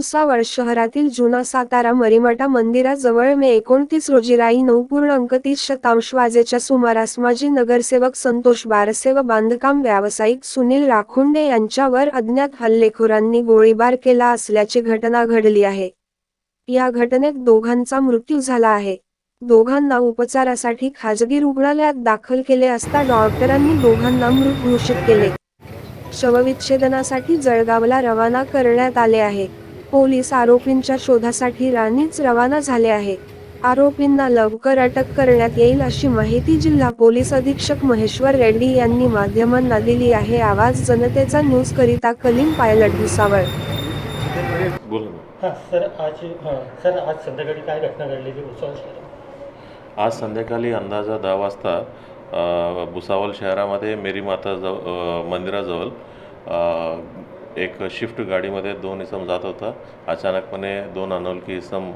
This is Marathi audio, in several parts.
भुसावळ शहरातील जुना सातारा मरीमठा मंदिराजवळ मे एकोणतीस रोजी राई नऊ पूर्णांक तीस शतांश वाजेच्या सुमारास माजी नगरसेवक संतोष बारसे व बांधकाम व्यावसायिक सुनील राखुंडे यांच्यावर अज्ञात हल्लेखोरांनी गोळीबार केला असल्याची घटना घडली आहे. या घटनेत दोघांचा मृत्यू झाला आहे. दोघांना उपचारासाठी खाजगी रुग्णालयात दाखल केले असता डॉक्टरांनी दोघांना मृत घोषित केले. शवविच्छेदनासाठी जळगावला रवाना करण्यात आले आहे. पोलीस आरोपींच्या शोधासाठी राणीच रवाना झाले आहे. आरोपींना लवकर अटक करण्यात येईल अशी माहिती जिल्हा पोलीस अधीक्षक महेश्वर रेड्डी यांनी माध्यमांना दिली आहे. आवाज जनतेचा न्यूज करिता कलीम पायलट भुसावळ. बोला ना. हां सर आज हां सर आज संध्याकाळी काय घटना घडलेली भुसावळ शहरात? आज संध्याकाळी अंदाजा दहा वाजता भुसावळ शहरामध्ये मेरी माता जव मंदिराजवळ एक शिफ्ट गाडीमध्ये दोन इसम जात होता. अचानकपणे दोन अनोळखी इसम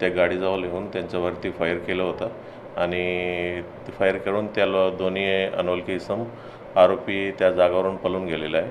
त्या गाडीजवळ येऊन त्यांच्यावरती फायर केलं होतं. आणि फायर करून त्याला दोन्ही अनोळखी इसम आरोपी त्या जागावरून पळून गेलेला आहे.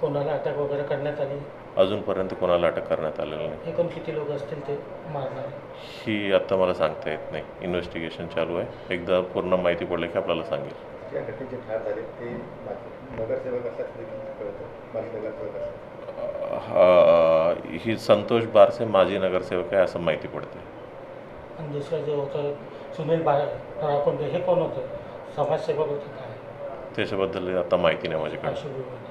कोणाला अटक वगैरे करण्यात आली? अजूनपर्यंत कोणाला अटक करण्यात आलेलं नाही. एकूण किती लोक असतील ते मारणार? ही आत्ता मला सांगता येत नाही. इन्व्हेस्टिगेशन चालू आहे. एकदा पूर्ण माहिती पडली की आपल्याला सांगेल. या घटनेत जे ठार झाले ते माजी नगरसेवक असतात देखील कळतं. माजी नगरसेवक असतात. हा, ही संतोष बारसे माजी नगरसेवक आहे असं माहिती पडते आणि दुसरं जे होतं सुनील बा हे कोण होतं? समाजसेवक होते काय? त्याच्याबद्दल आता माहिती नाही माझ्याकडे. पार्श्वभूमी